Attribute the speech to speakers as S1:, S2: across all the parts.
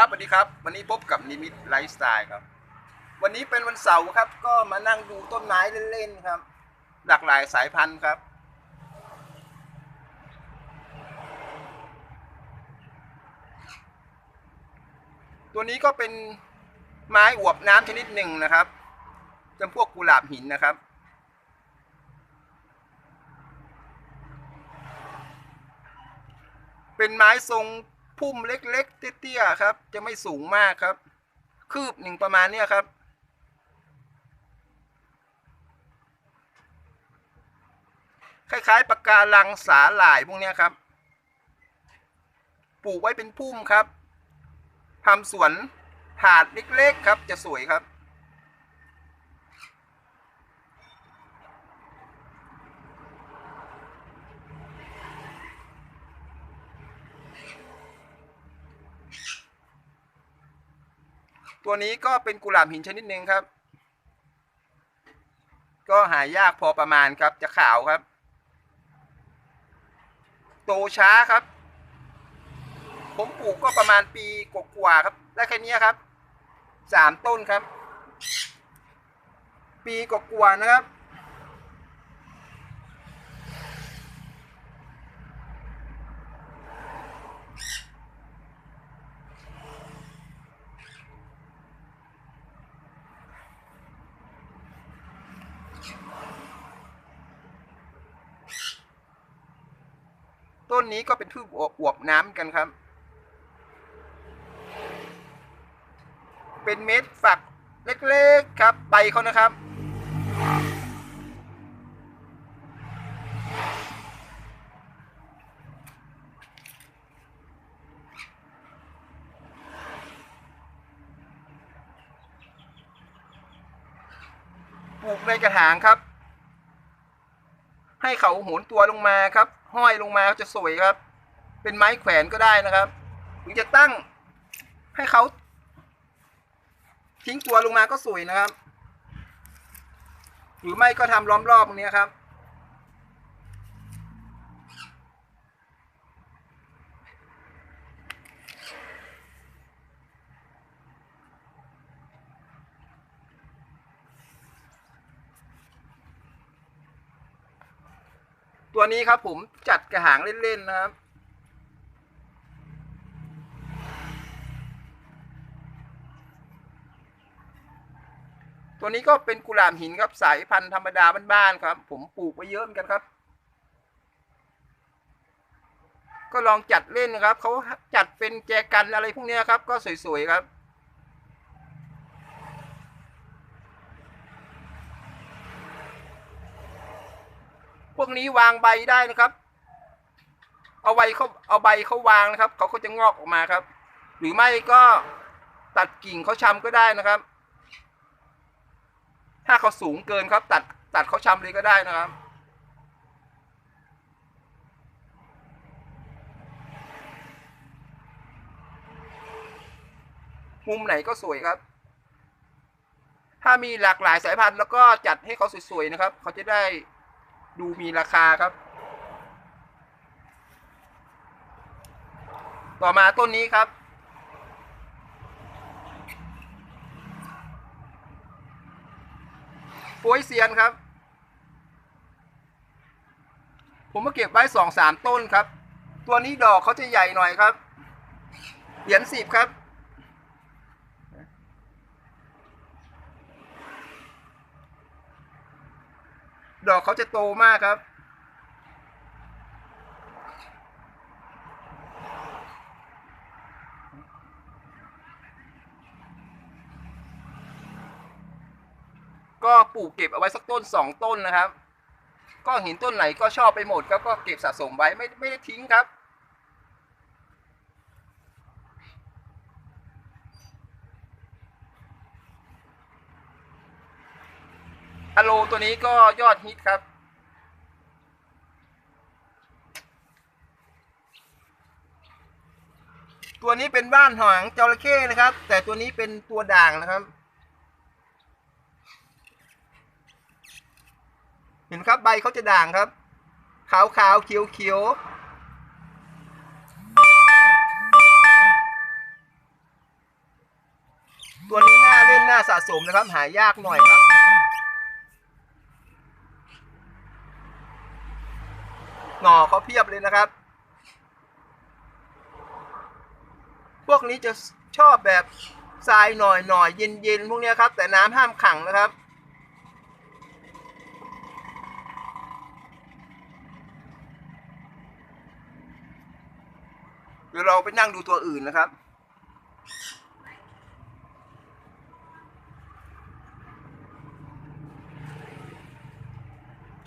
S1: ครับสวัสดีครับ วันนี้พบกับนิมิตไลฟ์สไตล์ครับ วันนี้เป็นวันเสาร์ครับ ก็มานั่งดูต้นไม้เล่นๆครับ หลากหลายสายพันธุ์ครับ ตัวนี้ก็เป็นไม้อวบน้ำชนิดหนึ่งนะครับจำพวกกุหลาบหินนะครับเป็นไม้ทรง พุ่มเล็ก ๆ เตี้ยๆครับ จะไม่สูงมากครับ คืบหนึ่งประมาณเนี้ยครับ คล้ายๆปะการังสาหร่ายพวกเนี้ยครับ ปลูกไว้เป็นพุ่มครับทำสวนถาดเล็กๆครับ จะสวยครับ ตัวนี้ก็เป็นกุหลาบหินชนิดหนึ่งครับ ก็หายากพอประมาณครับจะขาวครับ โตช้าครับ ผมปลูกก็ประมาณปีกว่าๆครับ ได้แค่นี้ครับสามต้นครับ ปีกว่าๆนะครับ ต้นนี้ก็เป็นพืชอวบน้ำกันครับ เป็นเม็ดฝักเล็กๆครับใบเขานะครับ ปลูกในกระถางครับ ให้เขาโหนตัวลงมาครับ ห้อยลงมาจะสวยครับ เป็นไม้แขวนก็ได้นะครับหรือจะตั้งให้เขาทิ้งตัวลงมาก็สวยนะครับ หรือไม่ก็ทำล้อมรอบตรงนี้ครับ ตัวนี้ครับผมจัดกระถางเล่นๆนะครับ ตัวนี้ก็เป็นกุหลาบหินครับสายพันธุ์ธรรมดาบ้านๆครับ ผมปลูกไว้เยอะเหมือนกันครับ ก็ลองจัดเล่นนะครับเขาจัดเป็นแจกันอะไรพวกเนี้ยครับ ก็สวยๆครับ วกนี้วางใบได้นะครับ เอาใบเขาเอาใบเขาวางนะครับเขาก็จะงอกออกมาครับ หรือไม่ก็ตัดกิ่งเขาชำก็ได้นะครับ ถ้าเขาสูงเกินครับ ตัดตัดเขาชำเลยก็ได้นะครับมุมไหนก็สวยครับ ถ้ามีหลากหลายสายพันธุ์แล้วก็จัดให้เขาสวยๆนะครับ เขาจะได้ ดูมีราคาครับ ต่อมาต้นนี้ครับ โป้ยเซียนครับ ผมมาเก็บไว้สองสามต้นครับ ตัวนี้ดอกเขาจะใหญ่หน่อยครับ เหรียญสิบครับ ดอกเขาจะโตมากครับ ก็ปลูกเก็บเอาไว้สักต้นสองต้นนะครับ ก็เห็นต้นไหนก็ชอบไปหมดครับก็เก็บสะสมไว้ไม่ไม่ได้ทิ้งครับ โลตัวนี้ก็ยอดฮิตครับ ตัวนี้เป็นบ้านหางจระเข้นะครับ แต่ตัวนี้เป็นตัวด่างนะครับ เห็นครับใบเขาจะด่างครับ ขาวขาวๆเขียวเขียวๆตัวนี้น่าเล่นน่าสะสมนะครับ หายากหน่อยครับ หน่อเขาเพียบเลยนะครับ พวกนี้จะชอบแบบทรายหน่อยหน่อยเย็นเย็นพวกเนี้ยครับ แต่น้ำห้ามขังนะครับ เดี๋ยวเราไปนั่งดูตัวอื่นนะครับ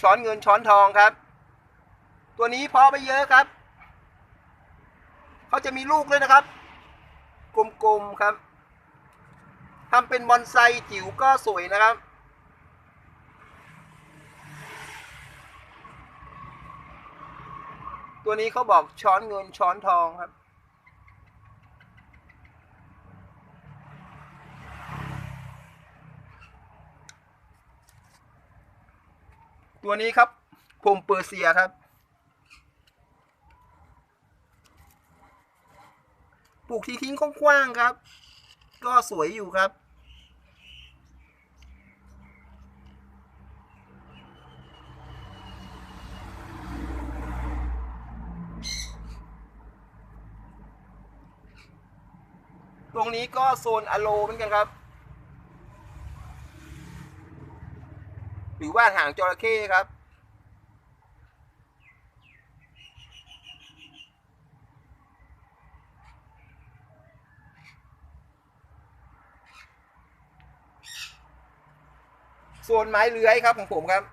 S1: ช้อนเงินช้อนทองครับ ตัวนี้เพาะไปเยอะครับ เขาจะมีลูกเลยนะครับ กลมๆครับทำเป็นบอนไซจิ๋วก็สวยนะครับ ตัวนี้เขาบอกช้อนเงินช้อนทองครับตัวนี้ครับพรมเปอร์เซียครับ ปลูกทิ้งๆกว้างๆครับ ก็สวยอยู่ครับ ตรงนี้ก็โซนอะโลเหมือนกันครับ หรือว่าหางจระเข้ครับ โซนไม้เลื้อยครับของผมครับ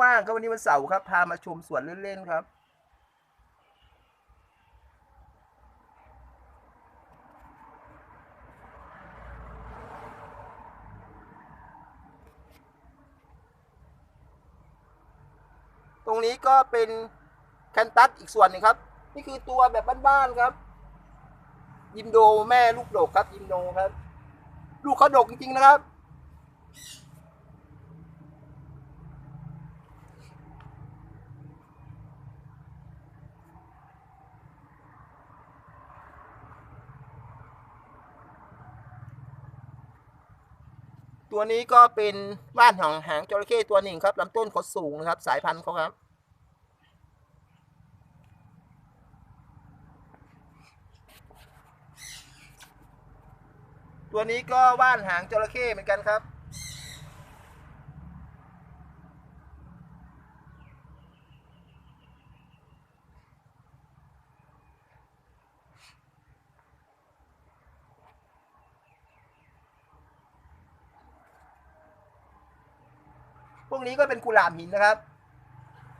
S1: ว่างๆก็วันนี้วันเสาร์ครับ พามาชมสวนเล่นๆครับ รงนี้ก็เป็นแคนตัสอีกส่วนหนึ่งครับ นี่คือตัวแบบบ้านๆครับ ยิมโดแม่ลูกดกครับยิมโดครับ ลูกเขาดกจริงๆนะครับ ตัวนี้ก็เป็นว่านหางหางจระเข้ตัวหนึ่งครับลำต้นเขาสูงนะครับ สายพันธุ์เขาครับตัวนี้ก็ว่านหางจระเข้เหมือนกันครับ พวกนี้ก็เป็นกุหลาบหินนะครับ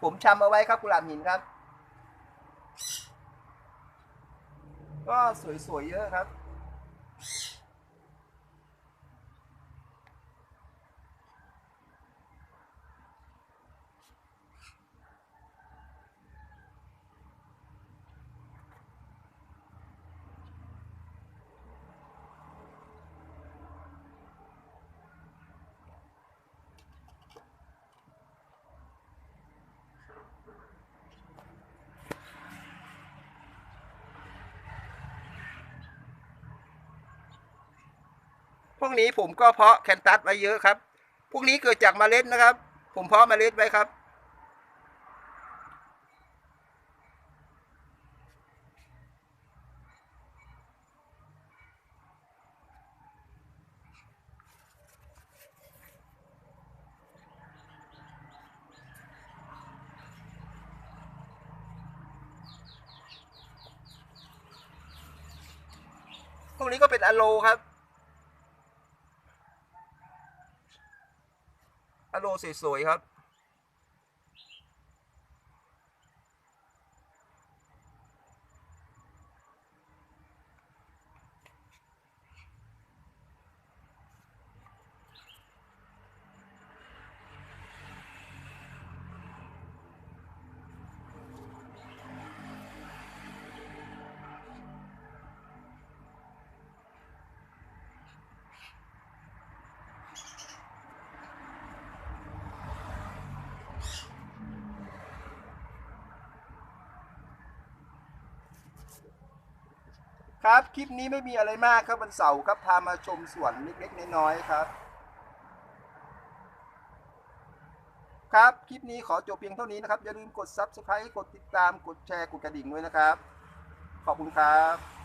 S1: ผมชำเอาไว้ครับกุหลาบหินครับ ก็สวยๆเยอะครับ พวกนี้ผมก็เพาะแคนตัสไว้เยอะครับ พวกนี้เกิดจากเมล็ดนะครับ ผมเพาะเมล็ดไว้ครับ พวกนี้ก็เป็นอะโลครับ อะโลสวยๆครับ ครับ คลิปนี้ไม่มีอะไรมากครับวันเสาร์ครับพามาชมสวนเล็กๆน้อยๆครับ ครับ คลิปนี้ขอจบเพียงเท่านี้นะครับ อย่าลืมกด Subscribe กดติดตาม กดแชร์ กดกระดิ่งด้วยนะครับ ขอบคุณครับ